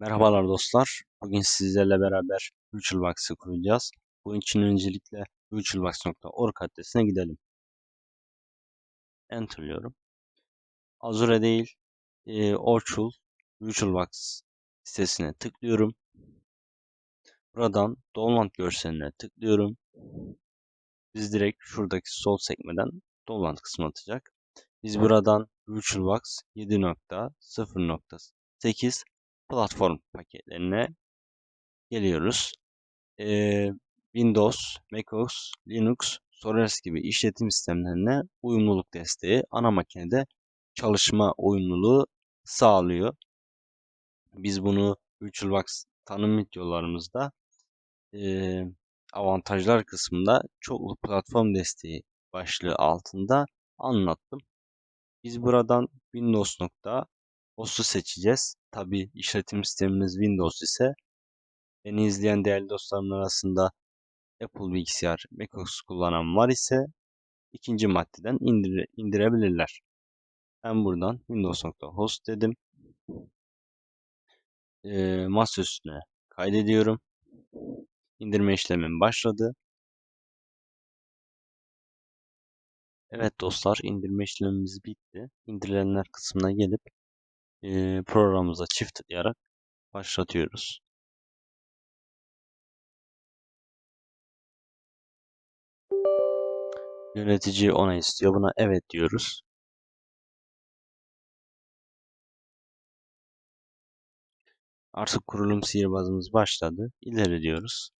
Merhabalar dostlar. Bugün sizlerle beraber VirtualBox'ı kuracağız. Bunun için öncelikle virtualbox.org adresine gidelim. Enter'lıyorum. Azure değil, e, Orchul VirtualBox sitesine tıklıyorum. Buradan download görseline tıklıyorum. Biz direkt şuradaki sol sekmeden download kısmı atacak. Biz buradan VirtualBox 7.0.8 platform paketlerine geliyoruz. Ee, Windows, macOS, Linux, Solaris gibi işletim sistemlerine uyumluluk desteği ana makinede çalışma uyumluluğu sağlıyor. Biz bunu VirtualBox tanım videolarımızda e, avantajlar kısmında çoklu platform desteği başlığı altında anlattım. Biz buradan Windows nokta host'u seçeceğiz. Tabi işletim sistemimiz Windows ise beni izleyen değerli dostlarım arasında Apple bilgisayar, macOS kullanan var ise ikinci maddeden indire, indirebilirler. Ben buradan Windows.host dedim. E, masa üstüne kaydediyorum. İndirme işlemim başladı. Evet dostlar indirme işlemimiz bitti. İndirilenler kısmına gelip programımıza çift tıklayarak başlatıyoruz. Yönetici ona istiyor. Buna evet diyoruz. Artık kurulum sihirbazımız başladı. İleri diyoruz.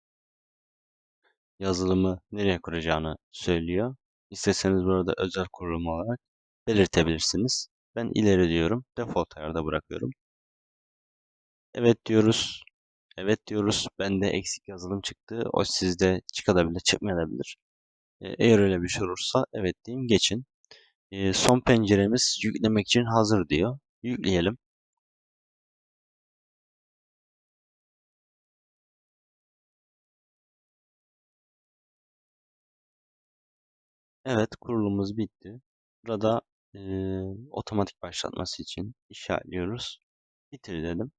Yazılımı nereye kuracağını söylüyor. İsteseniz burada özel kurulum olarak belirtebilirsiniz. Ben ileri diyorum. Default ayarda bırakıyorum. Evet diyoruz. Evet diyoruz. Bende eksik yazılım çıktı. O sizde çıkabilir, çıkmayabilir. E, eğer öyle bir şey olursa evet deyin geçin. E, son penceremiz yüklemek için hazır diyor. Yükleyelim. Evet kurulumumuz bitti. Burada e, otomatik başlatması için işaretliyoruz. Bitir dedim.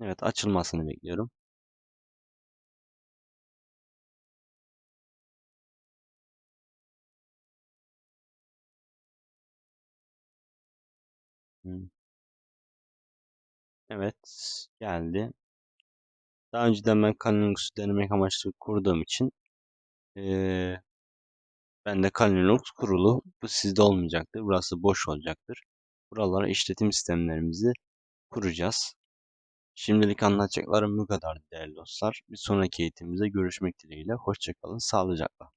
Evet açılmasını bekliyorum. Evet geldi. Daha önceden ben Linux denemek amaçlı kurduğum için ee, ben de Linux kurulu. Bu sizde olmayacaktır. Burası boş olacaktır. Buralara işletim sistemlerimizi kuracağız. Şimdilik anlatacaklarım bu kadar değerli dostlar. Bir sonraki eğitimimizde görüşmek dileğiyle. Hoşçakalın, sağlıcakla.